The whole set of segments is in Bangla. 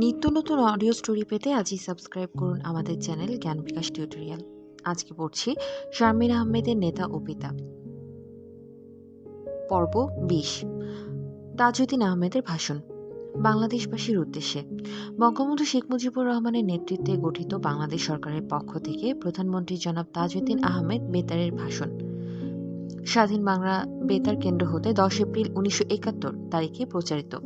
নিত্য নতুন অডিও স্টোরি পেতে আজই সাবস্ক্রাইব করুন আমাদের চ্যানেল জ্ঞান বিকাশ টিউটোরিয়াল আজকে পড়ছি শারমিন আহমেদের নেতা ও পিতা। পর্ব বিশ। তাজউদ্দিন আহমেদের ভাষণ। বাংলাদেশবাসীর উদ্দেশ্যে। বঙ্গবন্ধু শেখ মুজিবুর রহমানের নেতৃত্বে গঠিত বাংলাদেশ সরকারের পক্ষ থেকে প্রধানমন্ত্রী জনাব তাজউদ্দিন আহমেদ বেতারের ভাষণ। স্বাধীন বাংলা বেতার কেন্দ্র হতে দশ এপ্রিল উনিশশো একাত্তর তারিখে প্রচারিত।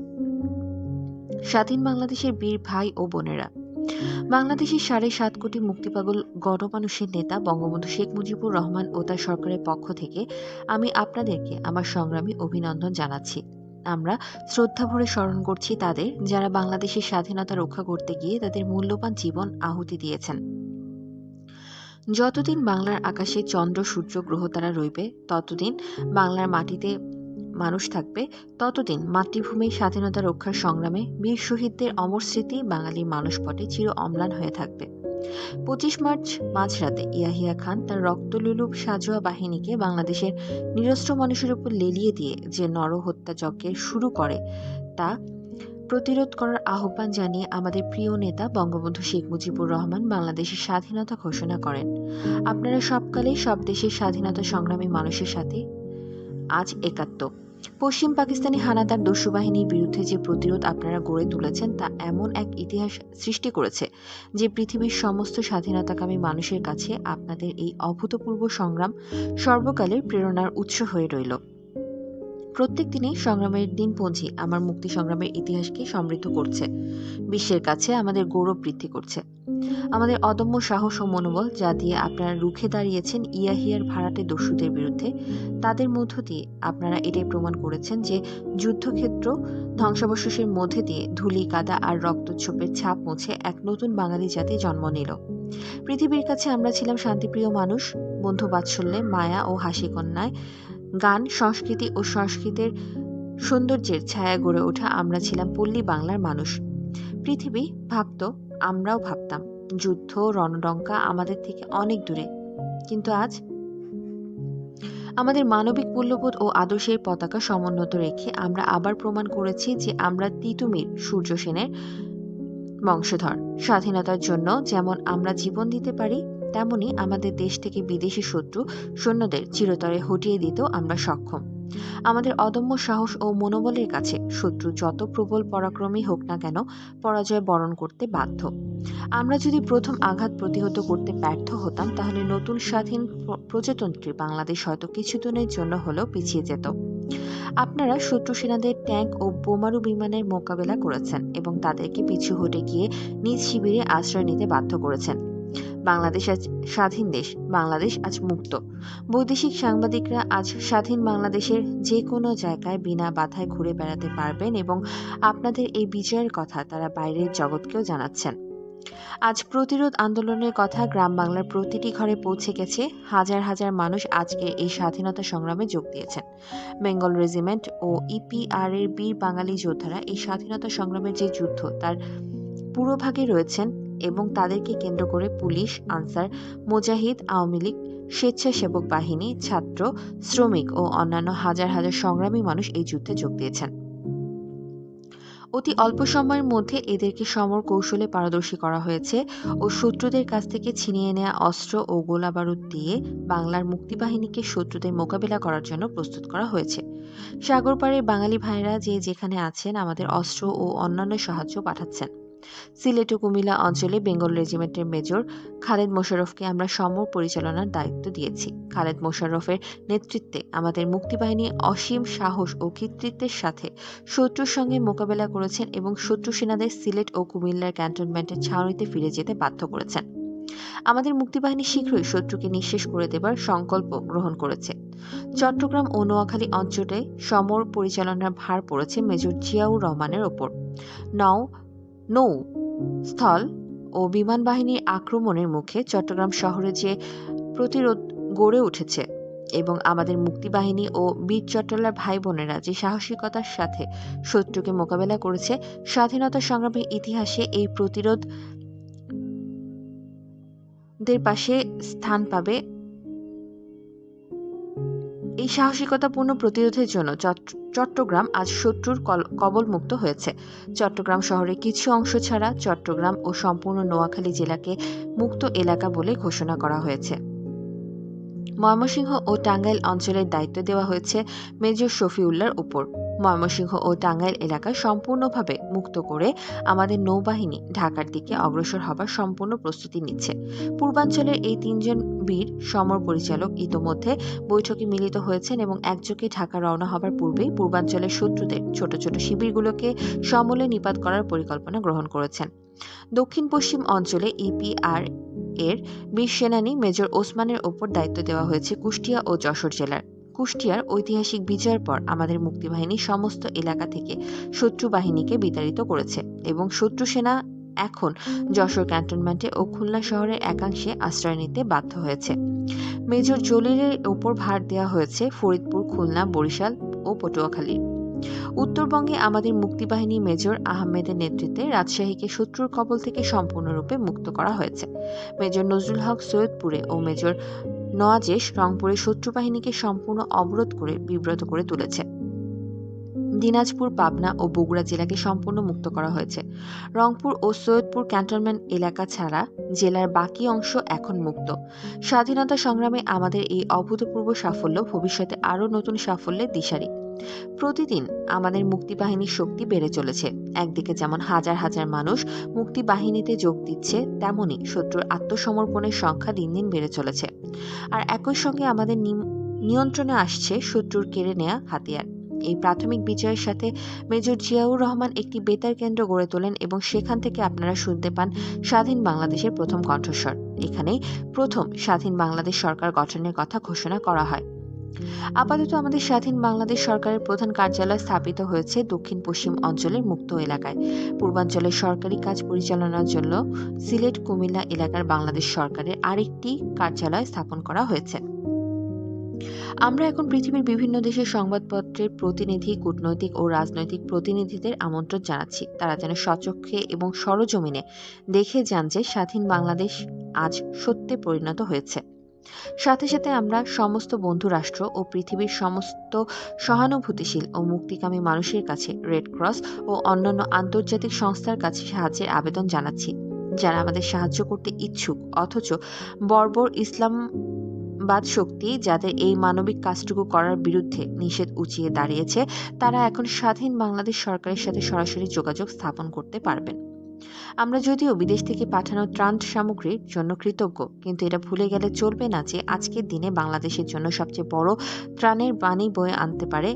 স্বাধীন বাংলাদেশের বীর ভাই ও বোনেরা। বাংলাদেশের সাড়ে সাত কোটি মুক্তিপাগল গণমানুষের নেতা বঙ্গবন্ধু শেখ মুজিবুর রহমান ও তার সরকারের পক্ষ থেকে আমি আপনাদেরকে আমার সংগ্রামী অভিনন্দন জানাচ্ছি। আমরা শ্রদ্ধা ভরে স্মরণ করছি তাদের যারা বাংলাদেশের স্বাধীনতা রক্ষা করতে গিয়ে তাদের মূল্যবান জীবন আহুতি দিয়েছেন। যতদিন বাংলার আকাশে চন্দ্র, সূর্য, গ্রহ তারা রইবে, ততদিন বাংলার মাটিতে মানুষ থাকবে, ততদিন মাতৃভূমির স্বাধীনতা রক্ষার সংগ্রামে বীর শহীদদের অমর স্মৃতি বাঙালির মানসপটে চির অম্লান হয়ে থাকবে। পঁচিশ মার্চ মাঝরাতে ইয়াহিয়া খান তার রক্তলুলুপ সাজোয়া বাহিনীকে বাংলাদেশের নিরস্ত্র মানুষের উপর লেলিয়ে দিয়ে যে নরহত্যা যজ্ঞের শুরু করে, তা প্রতিরোধ করার আহ্বান জানিয়ে আমাদের প্রিয় নেতা বঙ্গবন্ধু শেখ মুজিবুর রহমান বাংলাদেশের স্বাধীনতা ঘোষণা করেন। আপনারা সবকালে সব দেশের স্বাধীনতা সংগ্রামী মানুষের সাথে আজ একাত্ম। পশ্চিম পাকিস্তানি হানাদার দস্যু বাহিনীর বিরুদ্ধে যে প্রতিরোধ আপনারা গড়ে তুলেছেন তা এমন এক ইতিহাস সৃষ্টি করেছে যে পৃথিবীর সমস্ত স্বাধীনতাকামী মানুষের কাছে আপনাদের এই অভূতপূর্ব সংগ্রাম সর্বকালের প্রেরণার উৎস হয়ে রইল। প্রত্যেক দিনই সংগ্রামের দিনপঞ্জি আমার মুক্তি সংগ্রামের ইতিহাসকে সমৃদ্ধ করছে। বিশ্বের কাছে আমাদের গৌরব বৃদ্ধি করছে। আমাদের অদম্য সাহস ও মনোবল যা দিয়ে আপনারা রুখে দাঁড়িয়েছেন ইয়াহিয়ার ভাড়াটে দস্যুদের বিরুদ্ধে, তাদের মধ্য দিয়ে আপনারা এটাই প্রমাণ করেছেন যে যুদ্ধক্ষেত্র ধ্বংসাবশেষের মধ্যে দিয়ে ধুলি, কাদা আর রক্তচ্ছপের ছাপ মুছে এক নতুন বাঙালি জাতি জন্ম নিল। পৃথিবীর কাছে আমরা ছিলাম শান্তিপ্রিয় মানুষ, বন্ধু বাৎসল্যে মায়া ও হাসি কন্যায় গান, সংস্কৃতি ও সংস্কৃতের সৌন্দর্যের ছায়া গড়ে ওঠা আমরা ছিলাম পল্লী বাংলার মানুষ। পৃথিবী ভাবত, আমরাও ভাবতাম, যুদ্ধ, রণডঙ্কা আমাদের থেকে অনেক দূরে। কিন্তু আজ আমাদের মানবিক মূল্যবোধ ও আদর্শের পতাকা সমুন্নত রেখে আমরা আবার প্রমাণ করেছি যে আমরা তিতুমির, সূর্য সেনের বংশধর। স্বাধীনতার জন্য যেমন আমরা জীবন দিতে পারি তেমনি আমাদের দেশ থেকে বিদেশি শত্রু সৈন্যদের চিরতরে হটিয়ে দিতেও আমরা সক্ষম। আমাদের অদম্য সাহস ও মনোবলের কাছে শত্রু যত প্রবল পরাক্রমী হোক না কেন পরাজয় বরণ করতে বাধ্য। আমরা যদি প্রথম আঘাত প্রতিহত করতে ব্যর্থ হতাম, তাহলে নতুন স্বাধীন প্রজাতন্ত্রী বাংলাদেশ হয়তো কিছুদিনের জন্য হলেও পিছিয়ে যেত। আপনারা শত্রু সেনাদের ট্যাঙ্ক ও বোমারু বিমানের মোকাবেলা করেছেন এবং তাদেরকে পিছু হটে গিয়ে নিজ শিবিরে আশ্রয় নিতে বাধ্য করেছেন। বাংলাদেশ আজ স্বাধীন দেশ, বাংলাদেশ আজ মুক্ত। বৈদেশিক সাংবাদিকরা আজ স্বাধীন বাংলাদেশের যে কোনো জায়গায় বিনা বাধায় ঘুরে বেড়াতে পারবেন এবং আপনাদের এই বিজয়ের কথা তারা বাইরের জগৎকেও জানাচ্ছেন। আজ প্রতিরোধ আন্দোলনের কথা গ্রাম বাংলার প্রতিটি ঘরে পৌঁছে গেছে। হাজার হাজার মানুষ আজকে এই স্বাধীনতা সংগ্রামে যোগ দিয়েছেন। বেঙ্গল রেজিমেন্ট ও ইপিআর এর বীর বাঙালি যোদ্ধারা এই স্বাধীনতা সংগ্রামের যে যুদ্ধ, তার পুরোভাগে রয়েছেন এবং তাদেরকে কেন্দ্র করে পুলিশ, আনসার, মুজাহিদ, আওয়ামী লীগ, স্বেচ্ছাসেবক বাহিনী, ছাত্র, শ্রমিক ও অন্যান্য হাজার হাজার সংগ্রামী মানুষ এই যুদ্ধে যোগ দিয়েছেন। অতি অল্প সময়ের মধ্যে এদেরকে সমর কৌশলে পারদর্শী করা হয়েছে ও শত্রুদের কাছ থেকে ছিনিয়ে নেওয়া অস্ত্র ও গোলাবারুদ দিয়ে বাংলার মুক্তিবাহিনীকে শত্রুদের মোকাবিলা করার জন্য প্রস্তুত করা হয়েছে। সাগরপাড়ের বাঙালি ভাইরা যে যেখানে আছেন, আমাদের অস্ত্র ও অন্যান্য সাহায্য পাঠাচ্ছেন। সিলেট ও কুমিল্লা অঞ্চলে বেঙ্গল রেজিমেন্টের মেজর খালেদ মোশাররফকে আমরা সমর পরিচালনার দায়িত্ব দিয়েছি। খালেদ মোশাররফের নেতৃত্বে আমাদের মুক্তিবাহিনী অসীম সাহস ও কৃতিত্বের সাথে শত্রুর সঙ্গে মোকাবেলা করেছেন এবং শত্রু সেনাদের সিলেট ও কুমিল্লার ক্যান্টনমেন্টের ছাউনিতে ফিরে যেতে বাধ্য করেছেন। আমাদের মুক্তিবাহিনী শীঘ্রই শত্রুকে নিঃশেষ করে দেবার সংকল্প গ্রহণ করেছে। চট্টগ্রাম ও নোয়াখালী অঞ্চলে সমর পরিচালনার ভার পড়েছে মেজর জিয়াউর রহমানের ওপর। নও নৌ স্থল ও বিমান বাহিনীর আক্রমণের মুখে চট্টগ্রাম শহরে যে প্রতিরোধ গড়ে উঠেছে এবং আমাদের মুক্তিবাহিনী ও বীর চট্টলার ভাই বোনেরা যে সাহসিকতার সাথে শত্রুকে মোকাবেলা করেছে, স্বাধীনতা সংগ্রামের ইতিহাসে এই প্রতিরোধ পাশে স্থান পাবে এই সাহসিকতাপূর্ণ প্রতিরোধের জন্য চট্টগ্রাম আজ শত্রুর কবলমুক্ত হয়েছে। চট্টগ্রাম শহরের কিছু অংশ ছাড়া চট্টগ্রাম ও সম্পূর্ণ নোয়াখালী জেলাকে মুক্ত এলাকা বলে ঘোষণা করা হয়েছে। ময়মনসিংহ ও টাঙ্গাইল অঞ্চলের দায়িত্ব দেওয়া হয়েছে মেজর শফিউল্লার উপর ময়মনসিংহ ও টাঙ্গাইল এলাকা সম্পূর্ণভাবে মুক্ত করে আমাদের নৌবাহিনী ঢাকার দিকে অগ্রসর হবার সম্পূর্ণ প্রস্তুতি নিচ্ছে। পূর্বাঞ্চলের এই তিনজন বীর সমর পরিচালক ইতোমধ্যে বৈঠকে মিলিত হয়েছেন এবং একযোগে ঢাকা রওনা হবার পূর্বেই পূর্বাঞ্চলের শত্রুদের ছোট ছোট শিবিরগুলোকে সমলে নিপাত করার পরিকল্পনা গ্রহণ করেছেন। দক্ষিণ পশ্চিম অঞ্চলে ইপিআর এর বীর সেনানী মেজর ওসমানের ওপর দায়িত্ব দেওয়া হয়েছে কুষ্টিয়া ও যশোর জেলার। কুষ্টিয়ার ঐতিহাসিক বিজয়ের পর আমাদের মুক্তিবাহিনী সমস্ত এলাকা থেকে শত্রু বাহিনীকে বিতাড়িত করেছে এবং শত্রু সেনা এখন যশোর ক্যান্টনমেন্টে ও খুলনা শহরের একাংশে আশ্রয় নিতে বাধ্য হয়েছে। মেজর জলিলের ওপর ভার দেওয়া হয়েছে ফরিদপুর, খুলনা, বরিশাল ও পটুয়াখালী। উত্তরবঙ্গে আমাদের মুক্তিবাহিনী মেজর আহমেদের নেতৃত্বে রাজশাহীকে শত্রুর কবল থেকে সম্পূর্ণরূপে মুক্ত করা হয়েছে। মেজর নজরুল হক সৈয়দপুরে ও মেজর নওয়াজেশ রংপুরের শত্রু বাহিনীকে সম্পূর্ণ অবরোধ করে বিব্রত করে তুলেছে। দিনাজপুর, পাবনা ও বগুড়া জেলাকে সম্পূর্ণ মুক্ত করা হয়েছে। রংপুর ও সৈয়দপুর ক্যান্টনমেন্ট এলাকা ছাড়া জেলার বাকি অংশ এখন মুক্ত। স্বাধীনতা সংগ্রামে আমাদের এই অভূতপূর্ব সাফল্য ভবিষ্যতে আরও নতুন সাফল্যের দিশারি। প্রতিদিন আমাদের মুক্তিবাহিনীর শক্তি বেড়ে চলেছে। একদিকে যেমন হাজার হাজার মানুষ মুক্তিবাহিনীতে যোগ দিচ্ছে, তেমনি শত্রুর আত্মসমর্পণের সংখ্যা দিন দিন বেড়ে চলেছে। আর একই সঙ্গে আমাদের নিয়ন্ত্রণে আসছে শত্রুর কেড়ে নেয়া হাতিয়ার। এই প্রাথমিক বিজয়ের সাথে মেজর জিয়াউর রহমান একটি বেতার কেন্দ্র গড়ে তোলেন এবং সেখান থেকে আপনারা শুনতে পান স্বাধীন বাংলাদেশের প্রথম কণ্ঠস্বর। এখানেই প্রথম স্বাধীন বাংলাদেশ সরকার গঠনের কথা ঘোষণা করা হয়। আপাতত আমাদের স্বাধীন বাংলাদেশ সরকারের প্রধান কার্যালয় স্থাপিত হয়েছে দক্ষিণ পশ্চিম অঞ্চলের মুক্ত এলাকায়। পূর্বাঞ্চলের সরকারি কাজ পরিচালনার জন্য সিলেট, কুমিল্লা এলাকার বাংলাদেশ সরকারের আরেকটি কার্যালয় স্থাপন করা হয়েছে। আমরা এখন পৃথিবীর বিভিন্ন দেশের সংবাদপত্রের প্রতিনিধি, কূটনৈতিক ও রাজনৈতিক প্রতিনিধিদের আমন্ত্রণ জানাচ্ছি। তারা যেন সচক্ষে এবং সরজমিনে দেখে যান যে স্বাধীন বাংলাদেশ আজ সত্যে পরিণত হয়েছে। সাথে সাথে আমরা সমস্ত বন্ধু রাষ্ট্র ও পৃথিবীর সমস্ত সহানুভূতিশীল ও মুক্তিকামী মানুষের কাছে রেড ক্রস ও অন্যান্য আন্তর্জাতিক সংস্থার কাছে সাহায্যের আবেদন জানাচ্ছি, যারা আমাদের সাহায্য করতে ইচ্ছুক, অথচ বর্বর ইসলাম বাদ শক্তি যাদের এই মানবিক কাজটুকু করার বিরুদ্ধে নিষেধ উঁচিয়ে দাঁড়িয়েছে, তারা এখন স্বাধীন বাংলাদেশ সরকারের সাথে সরাসরি যোগাযোগ স্থাপন করতে পারবেন। আমরা যদিও বিদেশ থেকে পাঠানো ত্রাণ সামগ্রীর জন্য কৃতজ্ঞ, কিন্তু এটা ভুলে গেলে চলবে না যে আজকের দিনে বাংলাদেশের জন্য সবচেয়ে বড় ত্রাণের বাণী বয়ে আনতে পারে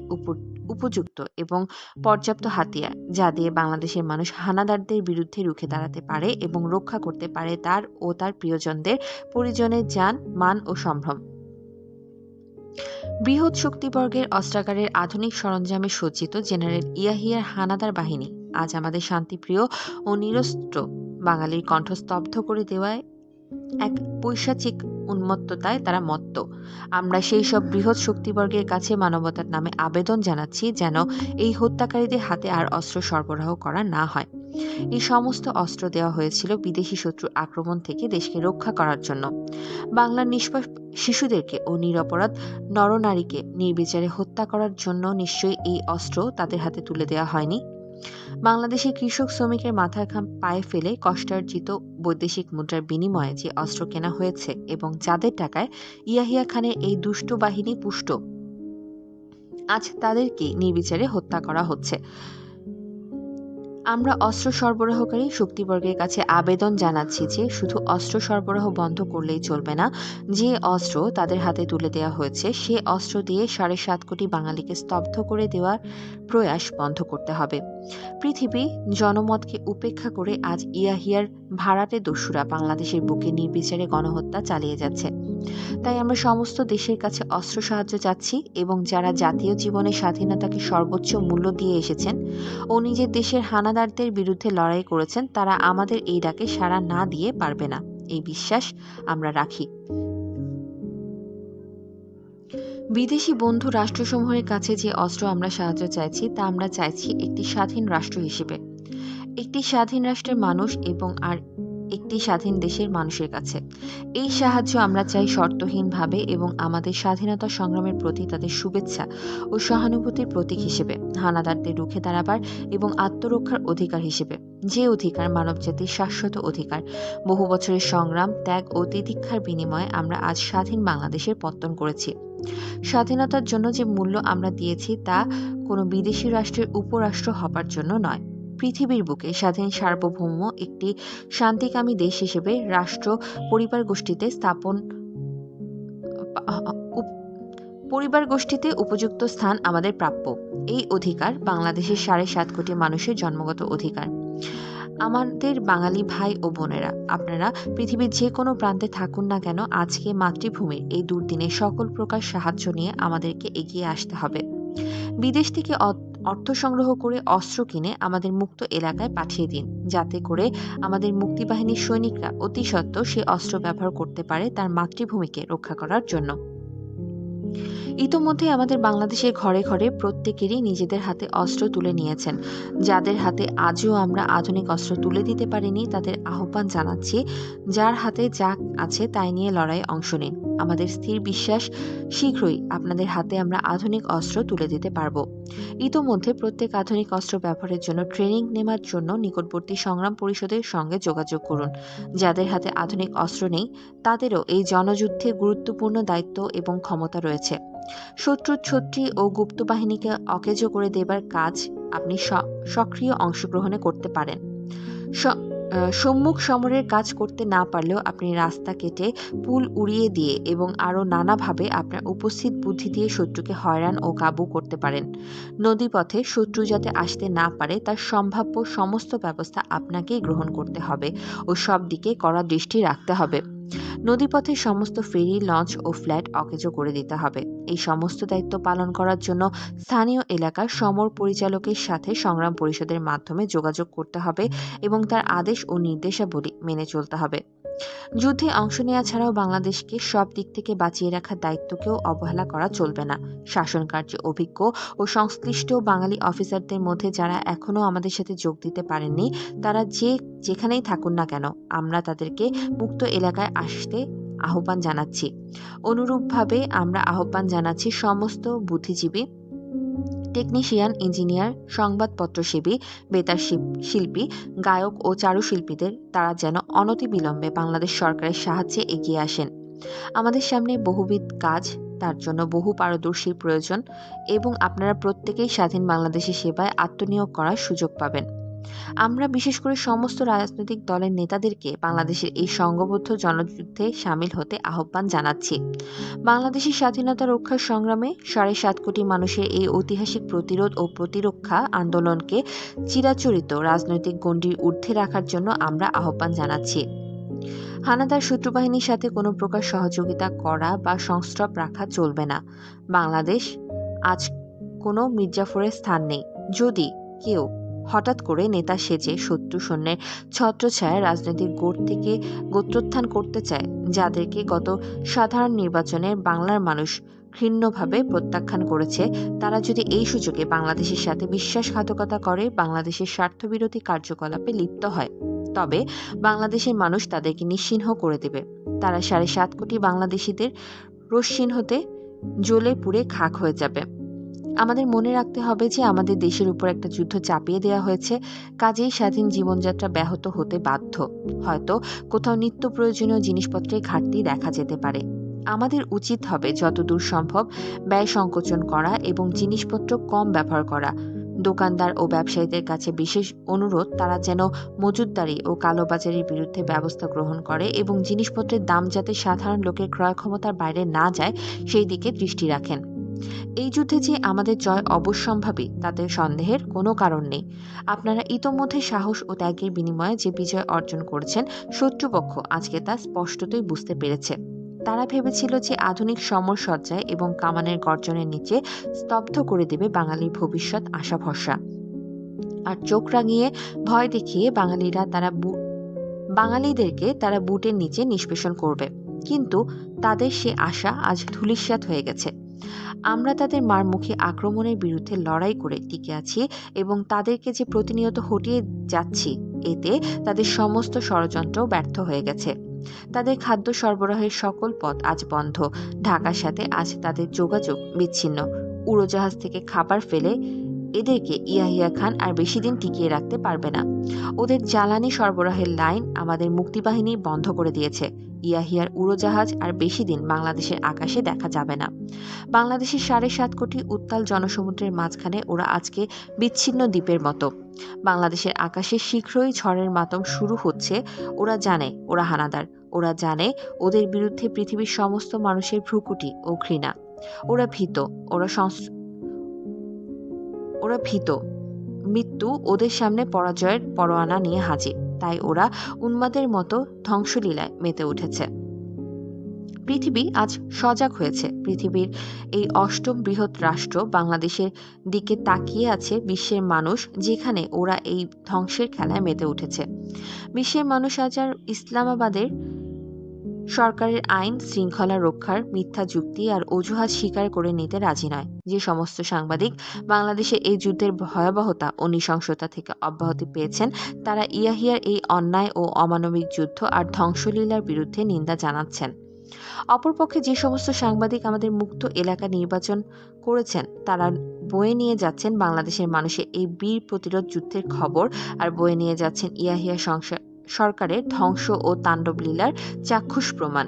উপযুক্ত এবং পর্যাপ্ত হাতিয়ার, যা দিয়ে বাংলাদেশের মানুষ হানাদারদের বিরুদ্ধে রুখে দাঁড়াতে পারে এবং রক্ষা করতে পারে তার ও তার প্রিয়জনদের পরিজনের যান, মান ও সম্ভ্রম। বৃহৎ শক্তিবর্গের অস্ত্রাগারের আধুনিক সরঞ্জামে সজ্জিত জেনারেল ইয়াহিয়ার হানাদার বাহিনী। আজ আমাদের শান্তিপ্রিয় ও নিরস্ত্র বাঙালির কণ্ঠ স্তব্ধ করে দেওয়ায় এক পৈশাচিক উন্মত্ততায় তারা মত্ত। আমরা সেই সব বৃহৎ শক্তিবর্গের কাছে মানবতার নামে আবেদন জানাচ্ছি যেন এই হত্যাকারীদের হাতে আর অস্ত্র সরবরাহ করা না হয়। এই সমস্ত অস্ত্র দেওয়া হয়েছিল বিদেশি শত্রুর আক্রমণ থেকে দেশকে রক্ষা করার জন্য। বাংলার নিষ্পাপ শিশুদেরকে ও নিরপরাধ নরনারীকে নির্বিচারে হত্যা করার জন্য নিশ্চয়ই এই অস্ত্র তাদের হাতে তুলে দেওয়া হয়নি। বাংলাদেশের কৃষক শ্রমিকের মাথার ঘাম পায়ে ফেলে কষ্টার্জিত বৈদেশিক মুদ্রার বিনিময়ে যে অস্ত্র কেনা হয়েছে এবং যাদের টাকায় ইয়াহিয়া খানের এই দুষ্ট বাহিনী পুষ্ট, আজ তাদেরকে নির্বিচারে হত্যা করা হচ্ছে। আমরা অস্ত্র সরবরাহকারী শক্তিবর্গের কাছে আবেদন জানাচ্ছি যে শুধু অস্ত্র সরবরাহ বন্ধ করলেই চলবে না, যে অস্ত্র তাদের হাতে তুলে দেওয়া হয়েছে, সে অস্ত্র দিয়ে সাড়ে সাত কোটি বাঙালিকে স্তব্ধ করে দেওয়ার প্রয়াস বন্ধ করতে হবে। পৃথিবী জনমতকে উপেক্ষা করে আজ ইয়াহিয়ার ভাড়াটে দস্যুরা বাংলাদেশের বুকে নির্বিচারে গণহত্যা চালিয়ে যাচ্ছে। তাই আমরা সমস্ত দেশের কাছে অস্ত্র সাহায্য চাচ্ছি এবং যারা জাতীয় জীবনের স্বাধীনতাকে সর্বোচ্চ মূল্য দিয়ে এসেছেন ও নিজের দেশের হানাদারদের বিরুদ্ধে লড়াই করেছেন, তারা আমাদের এই ডাকে সাড়া না দিয়ে পারবে না। এই বিশ্বাস আমরা রাখি। বিদেশি বন্ধু রাষ্ট্রসমূহের কাছে যে অস্ত্র আমরা সাহায্য চাইছি, তা আমরা চাইছি একটি স্বাধীন রাষ্ট্র হিসেবে। একটি স্বাধীন রাষ্ট্রের মানুষ এবং আর একটি স্বাধীন দেশের মানুষের কাছে। এই সাহায্য আমরা চাই শর্তহীনভাবে এবং আমাদের স্বাধীনতা সংগ্রামের প্রতি তাদের শুভেচ্ছা ও সহানুভূতির প্রতীক হিসেবে, হানাদারদের রুখে দাঁড়াবার এবং আত্মরক্ষার অধিকার হিসেবে। যে অধিকার মানবজাতির শাশ্বত অধিকার। বহু বছরের সংগ্রাম, ত্যাগ ও তিতিক্ষার বিনিময়ে আমরা আজ স্বাধীন বাংলাদেশের পত্তন করেছি। স্বাধীনতার জন্য যে মূল্য আমরা দিয়েছি তা কোনো বিদেশি রাষ্ট্রের উপরাষ্ট্র হবার জন্য নয়। পৃথিবীর বুকে স্বাধীন সার্বভৌম একটি শান্তিকামী দেশ হিসেবে রাষ্ট্র পরিবার গোষ্ঠীতে স্থাপন পরিবার গোষ্ঠীতে উপযুক্ত স্থান আমাদের প্রাপ্য। এই অধিকার বাংলাদেশের সাড়ে সাত কোটি মানুষের জন্মগত অধিকার। আমাদের বাঙালি ভাই ও বোনেরা, আপনারা পৃথিবীর যে কোনো প্রান্তে থাকুন না কেন, আজকে মাতৃভূমির এই দুর্দিনে সকল প্রকার সাহায্য নিয়ে আমাদেরকে এগিয়ে আসতে হবে। বিদেশ থেকে অর্থ সংগ্রহ করে অস্ত্র কিনে আমাদের মুক্ত এলাকায় পাঠিয়ে দিন, যাতে করে আমাদের মুক্তিবাহিনীর সৈনিকরা অতি সত্ত্বর সে অস্ত্র ব্যবহার করতে পারে তার মাতৃভূমিকে রক্ষা করার জন্য। ইতোমধ্যে আমাদের বাংলাদেশের ঘরে ঘরে প্রত্যেকেরই নিজেদের হাতে অস্ত্র তুলে নিয়েছেন। যাদের হাতে আজও আমরা আধুনিক অস্ত্র তুলে দিতে পারিনি, তাদের আহ্বান জানাচ্ছি, যার হাতে যা আছে তাই নিয়ে লড়াই অংশ নিন। আমাদের স্থির বিশ্বাস, শীঘ্রই আপনাদের হাতে আমরা আধুনিক অস্ত্র তুলে দিতে পারব। ইতোমধ্যে প্রত্যেক আধুনিক অস্ত্র ব্যবহারের জন্য ট্রেনিং নেওয়ার জন্য নিকটবর্তী সংগ্রাম পরিষদের সঙ্গে যোগাযোগ করুন। যাদের হাতে আধুনিক অস্ত্র নেই, তাদেরও এই জনযুদ্ধে গুরুত্বপূর্ণ দায়িত্ব এবং ক্ষমতা রয়েছে। শত্রুর ছত্রী ও গুপ্ত বাহিনীকে অকেজো করে দেবার কাজ আপনি সক্রিয় অংশগ্রহণে করতে পারেন। সম্মুখ সমরের কাজ করতে না পারলেও আপনি রাস্তা কেটে পুল উড়িয়ে দিয়ে এবং আরও নানাভাবে আপনার উপস্থিত বুদ্ধি দিয়ে শত্রুকে হয়রান ও কাবু করতে পারেন। নদীপথে শত্রু যাতে আসতে না পারে, তার সম্ভাব্য সমস্ত ব্যবস্থা আপনাকেই গ্রহণ করতে হবে ও সব দিকে কড়া দৃষ্টি রাখতে হবে। নদীপথে সমস্ত ফেরি, লঞ্চ ও ফ্ল্যাট অকেজ করে দিতে হবে। এই সমস্ত দায়িত্ব পালন করার জন্য স্থানীয় এলাকার সমর পরিচালকের সাথে সংগ্রাম পরিষদের মাধ্যমে যোগাযোগ করতে হবে এবং তার আদেশ ও নির্দেশাবলী মেনে চলতে হবে। যুদ্ধে অংশ নেওয়া ছাড়াও বাংলাদেশকে সব দিক থেকে বাঁচিয়ে রাখার দায়িত্বকেও অবহেলা করা চলবে না। শাসন কার্যে অভিজ্ঞ ও সংশ্লিষ্ট বাঙালি অফিসারদের মধ্যে যারা এখনও আমাদের সাথে যোগ দিতে পারেননি, তারা যে যেখানেই থাকুন না কেন, আমরা তাদেরকে মুক্ত এলাকায় আসতে আহ্বান জানাচ্ছি। অনুরূপভাবে আমরা আহ্বান জানাচ্ছি সমস্ত বুদ্ধিজীবী টেকনিশিয়ান ইঞ্জিনিয়ার সংবাদপত্রসেবী বেতার শিল্পী, গায়ক ও চারুশিল্পীদের তারা যেন অনতিবিলম্বে বাংলাদেশ সরকারের সাহায্যে এগিয়ে আসেন। আমাদের সামনে বহুবিধ কাজ, তার জন্য বহু পারদর্শীর প্রয়োজন এবং আপনারা প্রত্যেকেই স্বাধীন বাংলাদেশের সেবায় আত্মনিয়োগ করার সুযোগ পাবেন। আমরা বিশেষ করে সমস্ত রাজনৈতিক দলের নেতাদেরকে বাংলাদেশের এই সংঘবদ্ধ জনযুদ্ধে সামিল হতে আহ্বান জানাচ্ছি। বাংলাদেশের স্বাধীনতা রক্ষার সংগ্রামে সাড়ে সাত কোটি মানুষের এই ঐতিহাসিক প্রতিরোধ ও প্রতিরক্ষা আন্দোলনকে চিরাচরিত রাজনৈতিক গণ্ডির ঊর্ধ্বে রাখার জন্য আমরা আহ্বান জানাচ্ছি। হানাদার শত্রুবাহিনীর সাথে কোনো প্রকার সহযোগিতা করা বা সংস্রব রাখা চলবে না। বাংলাদেশ আজ কোনো মির্জাফরের স্থান নেই। যদি কেউ হঠাৎ করে নেতা সেজে শত্রু সৈন্যের ছত্রছায়া রাজনৈতিক গোট থেকে গোত্রোত্থান করতে চায়, যাদেরকে গত সাধারণ নির্বাচনে বাংলার মানুষ ঘৃণ্যভাবে প্রত্যাখ্যান করেছে। তারা যদি এই সুযোগে বাংলাদেশের সাথে বিশ্বাসঘাতকতা করে, বাংলাদেশের স্বার্থবিরোধী কার্যকলাপে লিপ্ত হয়। তবে বাংলাদেশের মানুষ তাদেরকে নিশ্চিহ্ন করে দেবে। তারা সাড়ে সাত কোটি বাংলাদেশিদের রশ্মিন হতে জ্বলে পুড়ে খাক হয়ে যাবে। আমাদের মনে রাখতে হবে যে আমাদের দেশের উপর একটা যুদ্ধ চাপিয়ে দেওয়া হয়েছে, কাজেই স্বাধীন জীবনযাত্রা ব্যাহত হতে বাধ্য। হয়তো কোথাও নিত্য প্রয়োজনীয় জিনিসপত্রের ঘাটতি দেখা যেতে পারে। আমাদের উচিত হবে যতদূর সম্ভব ব্যয় সংকোচন করা এবং জিনিসপত্র কম ব্যবহার করা। দোকানদার ও ব্যবসায়ীদের কাছে বিশেষ অনুরোধ, তারা যেন মজুতদারি ও কালোবাজারির বিরুদ্ধে ব্যবস্থা গ্রহণ করে এবং জিনিসপত্রের দাম যাতে সাধারণ লোকের ক্রয় ক্ষমতার বাইরে না যায়, সেই দিকে দৃষ্টি রাখেন। এই যুদ্ধে যে আমাদের জয় অবশ্যম্ভাবী, তাতে সন্দেহের কোনো কারণ নেই। আপনারা ইতোমধ্যে সাহস ও ত্যাগের বিনিময়ে যে বিজয় অর্জন করেছেন, শত্রুপক্ষ আজকে তা স্পষ্টতই বুঝতে পেরেছে। তারা ভেবেছিল যে আধুনিক সমর সজ্জায় এবং কামানের গর্জনের নিচে স্তব্ধ করে দেবে বাঙালির ভবিষ্যৎ আশা ভরসা আর চোখ রাঙিয়ে ভয় দেখিয়ে বাঙালিরা তারা বাঙালিদেরকে তারা বুটের নিচে নিষ্পেষণ করবে। কিন্তু তাদের সে আশা আজ ধূলিসাৎ হয়ে গেছে। আমরা তাদের মারমুখী আক্রমণের বিরুদ্ধে লড়াই করে টিকে আছি এবং তাদেরকে যে প্রতিনিয়ত হটিয়ে যাচ্ছি, এতে তাদের সমস্ত ষড়যন্ত্র ব্যর্থ হয়ে গেছে। তাদের খাদ্য সরবরাহের সকল পথ আজ বন্ধ। ঢাকার সাথে আজ তাদের যোগাযোগ বিচ্ছিন্ন। উড়োজাহাজ থেকে খাবার ফেলে এদেরকে ইয়াহিয়া খান আর বেশি দিন টিকিয়ে রাখতে পারবে না। ওদের জ্বালানি সরবরাহের লাইন আমাদের মুক্তিবাহিনী বন্ধ করে দিয়েছে। ইয়াহিয়ার উড়োজাহাজ আর বেশি দিন বাংলাদেশের আকাশে দেখা যাবে না। বাংলাদেশের সাড়ে সাত কোটি উত্তাল জনসমুদ্রের মাঝখানে ওরা আজকে বিচ্ছিন্ন দ্বীপের মতো। বাংলাদেশের আকাশে শীঘ্রই ঝড়ের মাতম শুরু হচ্ছে, ওরা জানে ওরা হানাদার। ওরা জানে ওদের বিরুদ্ধে পৃথিবীর সমস্ত মানুষের ভ্রুকুটি ও ঘৃণা। ওরা ভীত, ওরা ওরা ভীত। মৃত্যু ওদের সামনে পরাজয়ের পরোয়ানা নিয়ে হাজির। তাই ওরা উন্মাদের মতো ধ্বংসলীলায় মেতে উঠেছে। পৃথিবী আজ সজাগ হয়েছে। পৃথিবীর এই অষ্টম বৃহৎ রাষ্ট্র বাংলাদেশের দিকে তাকিয়ে আছে বিশ্বের মানুষ যেখানে ওরা এই ধ্বংসের খেলায় মেতে উঠেছে। বিশ্বের মানুষ আজ আর ইসলামাবাদের সরকারের আইন, শৃঙ্খলা রক্ষার মিথ্যা যুক্তি আর অজুহাত স্বীকার করে নিতে রাজি নয়। যে সমস্ত সাংবাদিক বাংলাদেশে এই যুদ্ধের ভয়াবহতা ও নৃশংসতা থেকে অব্যাহতি পেয়েছেন, তারা ইয়াহিয়ার এই অন্যায় ও অমানবিক যুদ্ধ আর ধ্বংসলীলার বিরুদ্ধে নিন্দা জানাচ্ছেন। অপরপক্ষে যে সমস্ত সাংবাদিক আমাদের মুক্ত এলাকা নির্বাচন করেছেন, তারা বয়ে নিয়ে যাচ্ছেন বাংলাদেশের মানুষের এই বীর প্রতিরোধ যুদ্ধের খবর আর বয়ে নিয়ে যাচ্ছেন ইয়াহিয়া সংসার সরকারের ধ্বংস ও তাণ্ডব লীলার চাক্ষুষ প্রমাণ।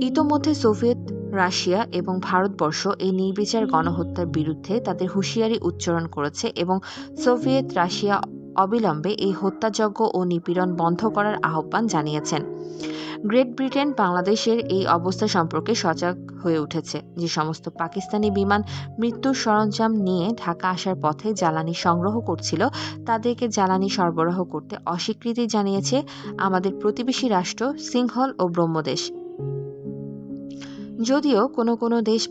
ইতোমধ্যে সোভিয়েত, রাশিয়া এবং ভারতবর্ষ এই নির্বিচার গণহত্যার বিরুদ্ধে তাদের হুঁশিয়ারি উচ্চারণ করেছে এবং সোভিয়েত, রাশিয়া অবিলম্বে এই হত্যাযজ্ঞ ও নিপীড়ন বন্ধ করার আহ্বান জানিয়েছেন। গ্রেট ব্রিটেন বাংলাদেশের এই অবস্থা সম্পর্কে সজাগ হয়ে উঠেছে যে সমস্ত পাকিস্তানি বিমান মৃত্যুর সরঞ্জাম নিয়ে ঢাকা আসার পথে জ্বালানি সংগ্রহ করছিল, তাদেরকে জ্বালানি সরবরাহ করতে অস্বীকৃতি জানিয়েছে আমাদের প্রতিবেশী রাষ্ট্র, সিংহল ও ব্রহ্মদেশ। যদিও কোনো কোনো দেশ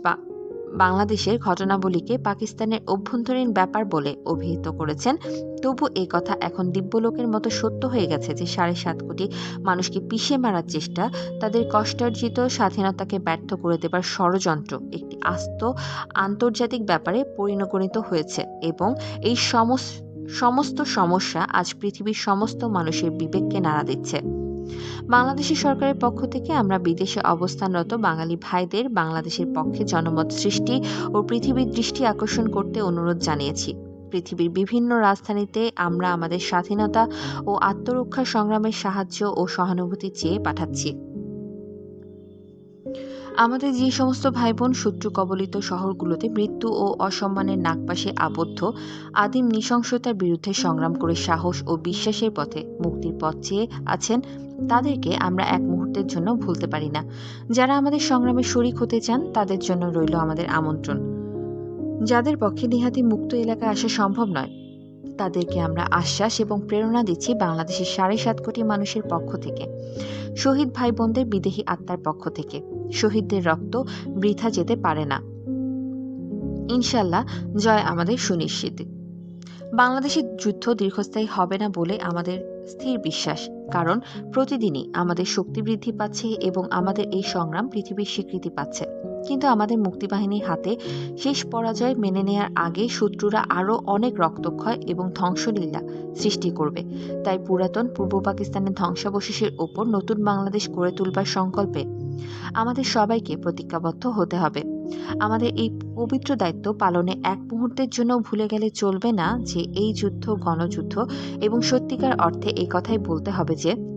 বাংলাদেশের ঘটনাবলীকে পাকিস্তানের অভ্যন্তরীণ ব্যাপার বলে অভিহিত করেছেন। তবু এই কথা এখন দিব্যলোকের মতো সত্য হয়ে গেছে যে সাড়ে সাত কোটি মানুষকে পিষে মারার চেষ্টা, তাদের কষ্টার্জিত স্বাধীনতাকে ব্যর্থ করে দেবার ষড়যন্ত্র একটি আস্ত আন্তর্জাতিক ব্যাপারে পরিণত হয়েছে এবং এই সমস্ত সমস্ত সমস্যা আজ পৃথিবীর সমস্ত মানুষের বিবেককে নাড়া দিচ্ছে। বাংলাদেশের সরকারের পক্ষ থেকে আমরা বিদেশে অবস্থানরত বাঙালি ভাইদের বাংলাদেশের পক্ষে জনমত সৃষ্টি ও পৃথিবীর দৃষ্টি আকর্ষণ করতে অনুরোধ জানিয়েছি। পৃথিবীর বিভিন্ন রাজধানীতে আমরা আমাদের স্বাধীনতা ও আত্মরক্ষা সংগ্রামের সাহায্য ও সহানুভূতি চেয়ে পাঠাচ্ছি। আমাদের যে সমস্ত ভাই বোন শত্রু কবলিত শহরগুলোতে মৃত্যু ও অসম্মানের নাগপাশে আবদ্ধ, আদিম নৃশংসতার বিরুদ্ধে সংগ্রাম করে সাহস ও বিশ্বাসের পথে মুক্তির পথ চেয়ে আছেন তাদেরকে আমরা এক মুহূর্তের জন্য ভুলতে পারি না। যারা আমাদের সংগ্রামে শরিক হতে চান, তাদের জন্য রইল আমাদের আমন্ত্রণ। যাদের পক্ষে নিহাতি মুক্ত এলাকায় আসা সম্ভব নয়, তাদেরকে আমরা আশ্বাস এবং প্রেরণা দিচ্ছি বাংলাদেশের সাড়ে সাত কোটি মানুষের পক্ষ থেকে। শহীদ ভাই বোনদের বিদেহী আত্মার পক্ষ থেকে। শহীদদের রক্ত বৃথা যেতে পারে না। ইনশাল্লাহ জয় আমাদের সুনিশ্চিত। বাংলাদেশের যুদ্ধ দীর্ঘস্থায়ী হবে না বলে আমাদের স্থির বিশ্বাস, কারণ প্রতিদিনই আমাদের শক্তি বৃদ্ধি পাচ্ছে এবং আমাদের এই সংগ্রাম পৃথিবীর স্বীকৃতি পাচ্ছে। কিন্তু আমাদের মুক্তিবাহিনীর হাতে শেষ পরাজয় মেনে নেয়ার আগে শত্রুরা আরও অনেক রক্তক্ষয় এবং ধ্বংসলীলা সৃষ্টি করবে। তাই পুরাতন পূর্ব পাকিস্তানের ধ্বংসাবশেষের ওপর নতুন বাংলাদেশ গড়ে তুলবার সংকল্পে আমাদের সবাইকে প্রতিজ্ঞাবদ্ধ হতে হবে। আমাদের এই পবিত্র দায়িত্ব পালনে এক মুহূর্তের জন্য ভুলে গেলে চলবে না যে এই যুদ্ধ, গণযুদ্ধ এবং সত্যিকার অর্থে এই কথাই বলতে হবে যে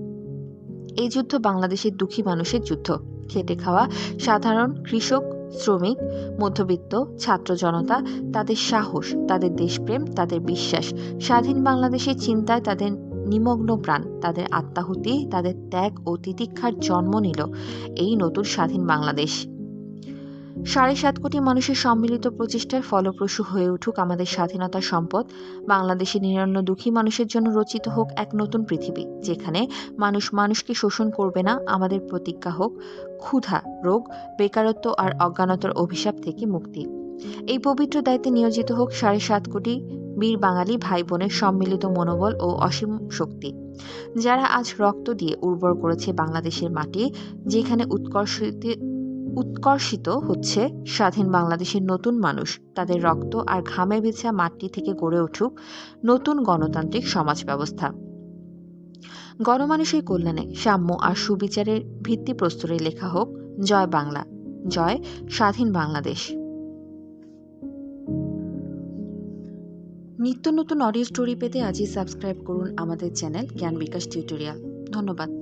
এই যুদ্ধ বাংলাদেশের দুঃখী মানুষের যুদ্ধ। খেটে খাওয়া সাধারণ কৃষক, শ্রমিক, মধ্যবিত্ত, ছাত্র জনতা, তাদের সাহস, তাদের দেশপ্রেম, তাদের বিশ্বাস। স্বাধীন বাংলাদেশের চিন্তায় তাদের নিমগ্ন প্রাণ, তাদের আত্মাহুতি, তাদের ত্যাগ ও তিতিক্ষার জন্ম নিল এই নতুন স্বাধীন বাংলাদেশ। সাড়ে সাত কোটি মানুষের সম্মিলিত প্রচেষ্টার ফলপ্রসূ হয়ে উঠুক আমাদের স্বাধীনতা সম্পদ, বাংলাদেশে নিরন্ন দুঃখী মানুষের জন্য রচিত হোক এক নতুন পৃথিবী, যেখানে মানুষ মানুষকে শোষণ করবে না, আমাদের প্রতিজ্ঞা হোক ক্ষুধা, রোগ, বেকারত্ব আর অজ্ঞানতার অভিশাপ থেকে মুক্তি। এই পবিত্র দায়িত্বে নিয়োজিত হোক সাড়ে সাত কোটি বীর বাঙালি ভাই বোনের সম্মিলিত মনোবল ও অসীম শক্তি। যারা আজ রক্ত দিয়ে উর্বর করেছে বাংলাদেশের মাটি, যেখানে উৎকর্ষিত উৎকর্ষিত হচ্ছে স্বাধীন বাংলাদেশের নতুন মানুষ, তাদের রক্ত আর ঘামে ভেজা মাটি থেকে গড়ে উঠুক নতুন গণতান্ত্রিক সমাজ ব্যবস্থা গণমানুষের কল্যাণে সাম্য আর সুবিচারের ভিত্তি প্রস্তরে লেখা হোক, জয় বাংলা, জয় স্বাধীন বাংলাদেশ। নিত্য নতুন অডিও স্টোরি পেতে আজই সাবস্ক্রাইব করুন আমাদের চ্যানেল জ্ঞান বিকাশ টিউটোরিয়াল ধন্যবাদ।